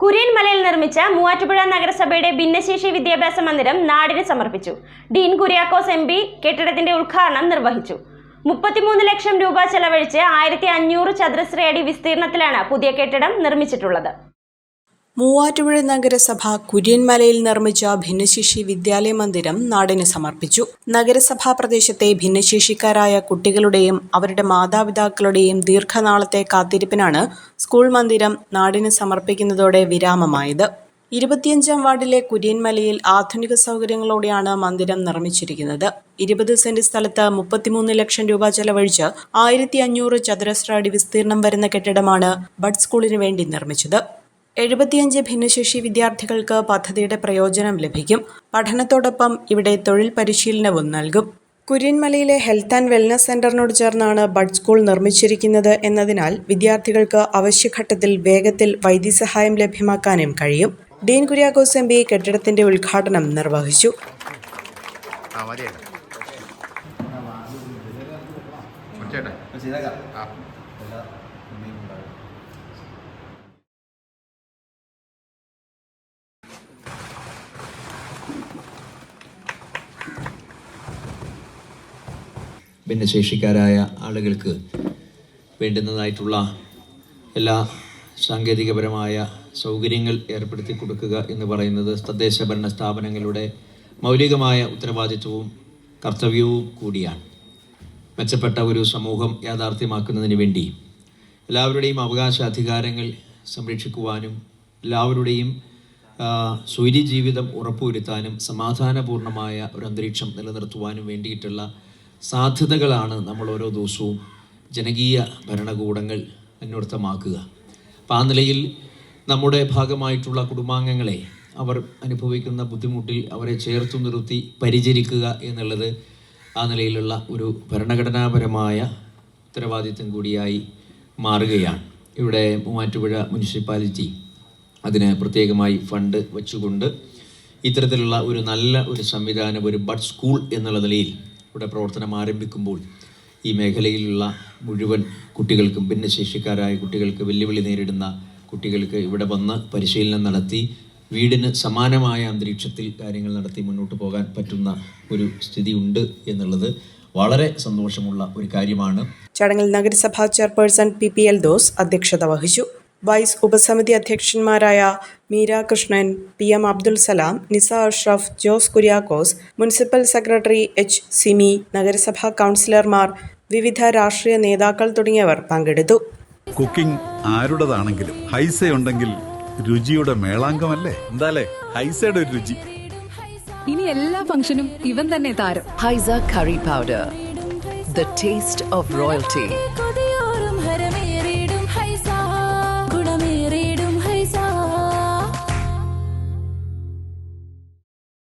കുര്യൻ മലയിൽ നിർമ്മിച്ച മൂവാറ്റുപുഴ നഗരസഭയുടെ ഭിന്നശേഷി വിദ്യാഭ്യാസ മന്ദിരം നാടിന് സമർപ്പിച്ചു. ഡീൻ കുര്യാക്കോസ് എം പി കെട്ടിടത്തിന്റെ ഉദ്ഘാടനം നിർവഹിച്ചു. മുപ്പത്തിമൂന്ന് ലക്ഷം രൂപ ചെലവഴിച്ച് ആയിരത്തി അഞ്ഞൂറ് ചതുരശ്ര അടി വിസ്തീർണത്തിലാണ് പുതിയ കെട്ടിടം നിർമ്മിച്ചിട്ടുള്ളത്. മൂവാറ്റുപുഴ നഗരസഭ കുര്യൻമലയിൽ നിർമ്മിച്ച ഭിന്നശേഷി വിദ്യാലയ മന്ദിരം നാടിന് സമർപ്പിച്ചു. നഗരസഭാ പ്രദേശത്തെ ഭിന്നശേഷിക്കാരായ കുട്ടികളുടെയും അവരുടെ മാതാപിതാക്കളുടെയും ദീർഘനാളത്തെ കാത്തിരിപ്പിനാണ് സ്കൂൾ മന്ദിരം നാടിന് സമർപ്പിക്കുന്നതോടെ വിരാമമായത്. ഇരുപത്തിയഞ്ചാം വാർഡിലെ കുര്യൻമലയിൽ ആധുനിക സൗകര്യങ്ങളോടെയാണ് മന്ദിരം നിർമ്മിച്ചിരിക്കുന്നത്. ഇരുപത് സെന്റ് സ്ഥലത്ത് മുപ്പത്തിമൂന്ന് ലക്ഷം രൂപ ചെലവഴിച്ച് ആയിരത്തി അഞ്ഞൂറ് ചതുരശ്ര അടി വിസ്തീർണം വരുന്ന കെട്ടിടമാണ് ബഡ് സ്കൂളിന് വേണ്ടി നിർമ്മിച്ചത്. എഴുപത്തിയഞ്ച് ഭിന്നശേഷി വിദ്യാർത്ഥികൾക്ക് പദ്ധതിയുടെ പ്രയോജനം ലഭിക്കും. പഠനത്തോടൊപ്പം ഇവിടെ തൊഴിൽ പരിശീലനവും നൽകും. കുര്യൻമലയിലെ ഹെൽത്ത് ആൻഡ് വെൽനസ് സെന്ററിനോട് ചേർന്നാണ് ബഡ് സ്കൂൾ നിർമ്മിച്ചിരിക്കുന്നത് എന്നതിനാൽ വിദ്യാർത്ഥികൾക്ക് അവശ്യഘട്ടത്തിൽ വേഗത്തിൽ വൈദ്യസഹായം ലഭ്യമാക്കാനും കഴിയും. ഡീൻ കുര്യാക്കോസ് എം പി കെട്ടിടത്തിന്റെ ഉദ്ഘാടനം നിർവഹിച്ചു. ആ ഭിന്നശേഷിക്കാരായ ആളുകൾക്ക് വേണ്ടുന്നതായിട്ടുള്ള എല്ലാ സാങ്കേതികപരമായ സൗകര്യങ്ങൾ ഏർപ്പെടുത്തി കൊടുക്കുക എന്ന് പറയുന്നത് തദ്ദേശ ഭരണ സ്ഥാപനങ്ങളുടെ മൗലികമായ ഉത്തരവാദിത്വവും കർത്തവ്യവും കൂടിയാണ്. മെച്ചപ്പെട്ട ഒരു സമൂഹം യാഥാർത്ഥ്യമാക്കുന്നതിന് വേണ്ടി എല്ലാവരുടെയും അവകാശ അധികാരങ്ങൾ സംരക്ഷിക്കുവാനും എല്ലാവരുടെയും സൂര്യജീവിതം ഉറപ്പുവരുത്താനും സമാധാനപൂർണമായ ഒരു അന്തരീക്ഷം നിലനിർത്തുവാനും വേണ്ടിയിട്ടുള്ള സാധ്യതകളാണ് നമ്മൾ ഓരോ ദിവസവും ജനകീയ ഭരണകൂടങ്ങൾ അന്വർത്ഥമാക്കുക. അപ്പം ആ നിലയിൽ നമ്മുടെ ഭാഗമായിട്ടുള്ള കുടുംബാംഗങ്ങളെ അവർ അനുഭവിക്കുന്ന ബുദ്ധിമുട്ടിൽ അവരെ ചേർത്തു നിർത്തി പരിചരിക്കുക എന്നുള്ളത് ആ നിലയിലുള്ള ഒരു ഭരണഘടനാപരമായ ഉത്തരവാദിത്വം കൂടിയായി മാറുകയാണ്. ഇവിടെ മൂവാറ്റുപുഴ മുനിസിപ്പാലിറ്റി അതിന് പ്രത്യേകമായി ഫണ്ട് വെച്ചുകൊണ്ട് ഇത്തരത്തിലുള്ള ഒരു നല്ല ഒരു സംവിധാനം ഒരു ബഡ് സ്കൂൾ എന്നുള്ള നിലയിൽ ഇവിടെ പ്രവർത്തനം ആരംഭിക്കുമ്പോൾ ഈ മേഖലയിലുള്ള മുഴുവൻ കുട്ടികൾക്കും ഭിന്നശേഷിക്കാരായ കുട്ടികൾക്ക് വെല്ലുവിളി നേരിടുന്ന കുട്ടികൾക്ക് ഇവിടെ വന്ന് പരിശീലനം നടത്തി വീടിന് സമാനമായ അന്തരീക്ഷത്തിൽ കാര്യങ്ങൾ നടത്തി മുന്നോട്ട് പോകാൻ പറ്റുന്ന ഒരു സ്ഥിതി ഉണ്ട് എന്നുള്ളത് വളരെ സന്തോഷമുള്ള ഒരു കാര്യമാണ്. ചടങ്ങിൽ നഗരസഭാ chairperson P P L those അധ്യക്ഷത വഹിച്ചു. വൈസ് ഉപസമിതി അധ്യക്ഷന്മാരായ Meera Krishnan P M Abdul Salam Nisa Ashraf Jose Kuriakose municipal secretary H Simi നഗരസഭാ കൗൺസിലർമാർ വിവിധ രാഷ്ട്രീയ നേതാക്കൾ തുടങ്ങിയവർ പങ്കെടുത്തു. കുക്കിംഗ് ആരുടേതാണെങ്കിലും ഹൈസ ഉണ്ടെങ്കിൽ രുചിയുടെ മേളാങ്കമല്ലേ? എന്താലേ? ഹൈസയുടെ ഒരു രുചി. ഇനി എല്ലാ ഫംഗ്ഷനും ഇവൻ തന്നെ താരം. Haiza curry powder the taste of royalty.